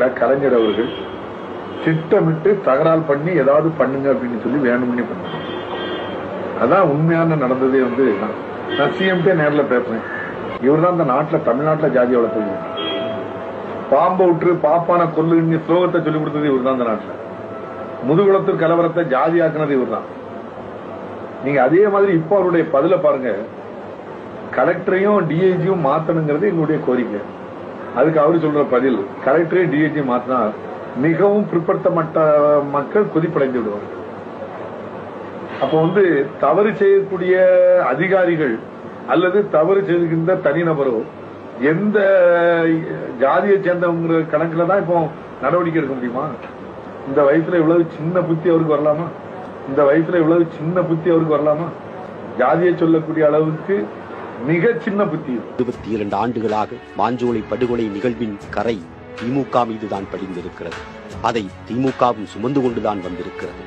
காலகட்டத்துல கலைஞர் அவர்கள் திட்டமிட்டு தகராறு பண்ணி ஏதாவது பண்ணுங்க அப்படின்னு சொல்லி வேணும்னே பண்ணாங்க. அதான் உண்மையான நடந்ததே வந்து நான். நான் சிஎம்டே நேர்ல பேசுறேன். இவர் தான் இந்த நாட்டில் தமிழ்நாட்டில் ஜாதி வளர்த்தது பாம்பை விட்டு பாப்பான கொல்லுன்னு ஸ்லோகத்தை சொல்லிக் கொடுத்தது இவர் தான் இந்த நாட்டில். முதுகுளத்தூர் கலவரத்தை ஜாதி ஆக்குனது இவர் தான் நீங்க அதே மாதிரி இப்போ அவருடைய பதில பாருங்க. கலெக்டரையும் டிஐஜியும் மாத்தணுங்கிறது எங்களுடைய கோரிக்கை. அதுக்கு அவரு சொல்ற பதில் கலெக்டரே டிஐஜி மாத்தினா மிகவும் பிற்படுத்தப்பட்ட மக்கள் கொதிப்படைந்து விடுவார் அப்போ வந்து தவறு செய்யக்கூடிய அதிகாரிகள் அல்லது தவறு செய்கின்ற தனிநபரோ எந்த ஜாதியை சேர்ந்தவங்க கணக்குல தான் இப்போ நடவடிக்கை எடுக்க முடியுமா? இந்த வயசுல இவ்வளவு சின்ன புத்தி அவருக்கு வரலாமா? இந்த வயசுல இவ்வளவு சின்ன புத்தி அவருக்கு வரலாமா? ஜாதியை சொல்லக்கூடிய அளவுக்கு மிக சின்ன புத்தி இருபத்தி இரண்டு ஆண்டுகளாக மாஞ்சோலை படுகொலை நிகழ்வின் கரை திமுக மீதுதான் படிந்திருக்கிறது. அதை திமுகவும் சுமந்து கொண்டுதான் வந்திருக்கிறது.